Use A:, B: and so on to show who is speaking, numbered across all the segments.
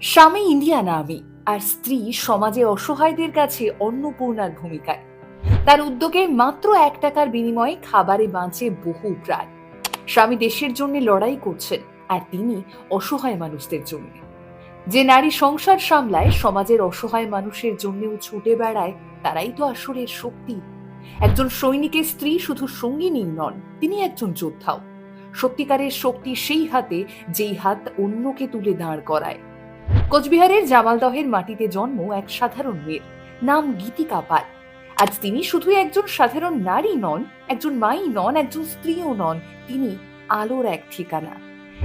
A: স্বামী Indian army আর স্ত্রী সমাজে অসহায়দের কাছে অন্নপূর্ণার ভূমিকায়। তার উদ্যোগে মাত্র এক টাকার বিনিময়ে খাবারে বাঁচে বহু প্রাণ। স্বামী দেশের জন্য লড়াই করছেন আর তিনি অসহায় মানুষদের জন্য। যে নারী সংসার সামলায়, সমাজের অসহায় মানুষের জন্যও ছুটে বেড়ায়, তারাই তো আসলের শক্তি। একজন সৈনিকের স্ত্রী শুধু সঙ্গিনী নন, তিনি একজন যোদ্ধাও। সত্যিকারের শক্তি সেই হাতে, যেই হাত অন্যকে তুলে দাঁড় করায়। কোচবিহারের জামালদহের মাটিতে জন্ম এক সাধারণ মেয়ের নাম গীতিকা পাল। আজ তিনি শুধু একজন সাধারণ নারী নন, একজন মাই নন, একজন স্ত্রীও নন, তিনি আলোর এক ঠিকানা।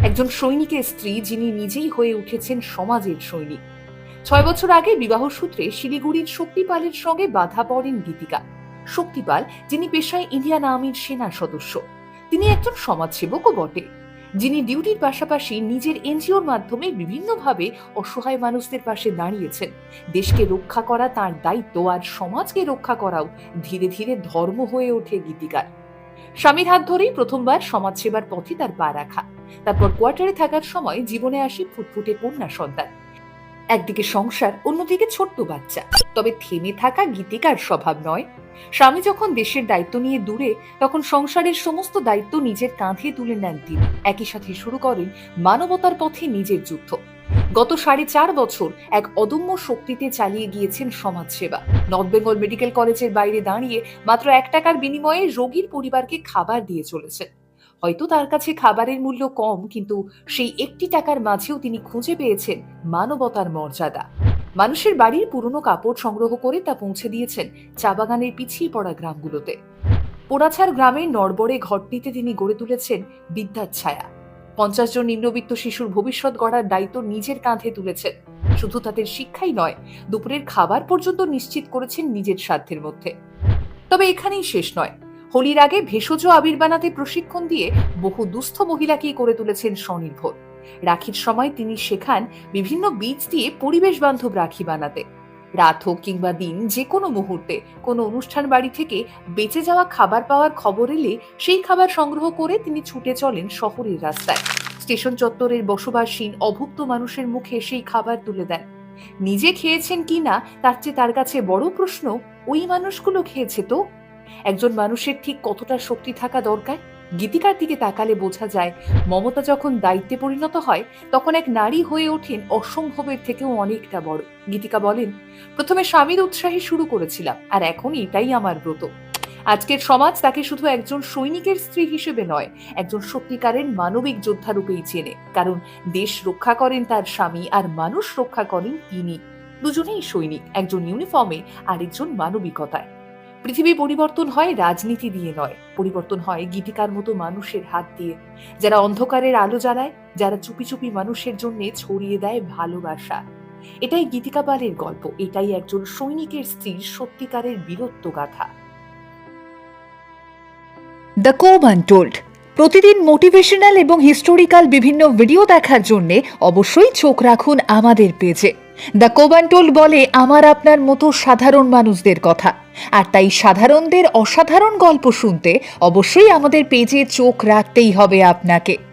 A: একজন সৈনিকের স্ত্রী যিনি নিজেই হয়ে উঠেছেন সমাজের সৈনিক। ছয় বছর আগে বিবাহ সূত্রে শিলিগুড়ির শক্তিপালের সঙ্গে বাধা পড়েন গীতিকা। শক্তিপাল, যিনি পেশায় ইন্ডিয়ান আর্মির সেনা সদস্য। তিনি একজন সমাজসেবকও বটে। যিনি ডিউটির পাশাপাশি নিজের এনজিওর মাধ্যমে বিভিন্নভাবে অসহায় মানুষদের পাশে দাঁড়িয়েছেন। দেশকে রক্ষা করা তার দায়িত্ব আর সমাজকে রক্ষা করাও ধীরে ধীরে ধর্ম হয়ে ওঠে গীতিকার। স্বামীর হাত ধরেই প্রথমবার সমাজসেবার পথে তার পা রাখা। তারপর কোয়ার্টারে থাকার সময় জীবনে আসে ফুটফুটে কন্যা সন্তান। একদিকে সংসার, অন্যদিকে ছোট্ট বাচ্চা। তবে থেমে থাকা গীতিকার স্বভাব নয়। স্বামী যখন দেশের দায়িত্ব নিয়ে দূরে, তখন সংসারের সমস্ত দায়িত্ব নিজের কাঁধে তুলে নেন তিনি। একই সাথে শুরু করেন মানবতার পথে নিজের যুদ্ধ। গত সাড়ে চার বছর এক অদম্য শক্তিতে চালিয়ে গিয়েছেন সমাজসেবা। নর্থ বেঙ্গল মেডিকেল কলেজের বাইরে দাঁড়িয়ে মাত্র এক টাকার বিনিময়ে রোগীর পরিবারকে খাবার দিয়ে চলেছেন। হয়তো তার কাছে খাবারের মূল্য কম, কিন্তু সেই একটি টাকার মাঝেও তিনি খুঁজে পেয়েছেন মানবতার মর্যাদা। মানুষের বাড়ির পুরনো কাপড় সংগ্রহ করে তা পৌঁছে দিয়েছেন চা বাগানের পিছিয়ে পড়া গ্রামগুলোতে। পোড়াছাড় গ্রামের নড়বড়ে ঘরটিতে তিনি গড়ে তুলেছেন বিদ্যার ছায়া। পঞ্চাশ জন নিম্নবিত্ত শিশুর ভবিষ্যৎ গড়ার দায়িত্ব নিজের কাঁধে তুলেছেন। শুধু তাদের শিক্ষাই নয়, দুপুরের খাবার পর্যন্ত নিশ্চিত করেছেন নিজের সাধ্যের মধ্যে। তবে এখানেই শেষ নয়। হোলির আগে ভেষজ আবির বানাতে প্রশিক্ষণ দিয়ে বহু দুস্থ মহিলাকেই করে তুলেছেন স্বনির্ভর। রাখির সময় তিনি শেখান বিভিন্ন বীজ দিয়ে পরিবেশ বান্ধব রাখি বানাতে। রাত হোক কিংবা দিন, যে কোনো মুহূর্তে কোনো অনুষ্ঠান বাড়ি থেকে বেঁচে যাওয়া খাবার পাওয়ার খবর এলে সেই খাবার সংগ্রহ করে তিনি ছুটে চলেন শহরের রাস্তায়। স্টেশন চত্বরের বসবাসহীন অভুক্ত মানুষের মুখে সেই খাবার তুলে দেন। নিজে খেয়েছেন কি না, তার চেয়ে তার কাছে বড় প্রশ্ন, ওই মানুষগুলো খেয়েছে তো? একজন মানুষের ঠিক কতটা শক্তি থাকা দরকার? গীতিকার দিকে তাকালে বোঝা যায়, মমতা যখন দায়িত্বে পরিণত হয়, তখন এক নারী হয়ে ওঠেন অসম্ভবের থেকেও অনেকটা বড়। গীতিকা বলেন, প্রথমে স্বামীর উৎসাহে শুরু করেছিলাম, আর এখন এটাই আমার ব্রত। আজকের সমাজ তাকে শুধু একজন সৈনিকের স্ত্রী হিসেবে নয়, একজন সত্যিকারের মানবিক যোদ্ধা রূপেই চেনে। কারণ দেশ রক্ষা করেন তার স্বামী, আর মানুষ রক্ষা করেন তিনি। দুজনেই সৈনিক, একজন ইউনিফর্মে, আরেকজন মানবিকতায়। পৃথিবী পরিবর্তন হয়, রাজনীতি দিয়ে নয়। পরিবর্তন হয় গীতিকার মতো মানুষের হাত দিয়ে। যারা অন্ধকারের আলো জ্বালায়, যারা চুপি চুপি মানুষের জন্য ছড়িয়ে দেয় ভালোবাসা। এটাই গীতিকা পালের গল্প, এটাই একজন সৈনিকের স্ত্রীর সত্যিকারের বীরত্ব গাথা। দ্য কোব আনটোল্ড প্রতিদিন মোটিভেশনাল এবং হিস্টোরিক্যাল বিভিন্ন ভিডিও দেখার জন্য অবশ্যই চোখ রাখুন আমাদের পেজে দ্য কোবান্টোল্ড বলে, আমার আপনার মতো সাধারণ মানুষদের কথা। আর তাই সাধারণদের অসাধারণ গল্প শুনতে অবশ্যই আমাদের পেজে চোখ রাখতেই হবে আপনাকে।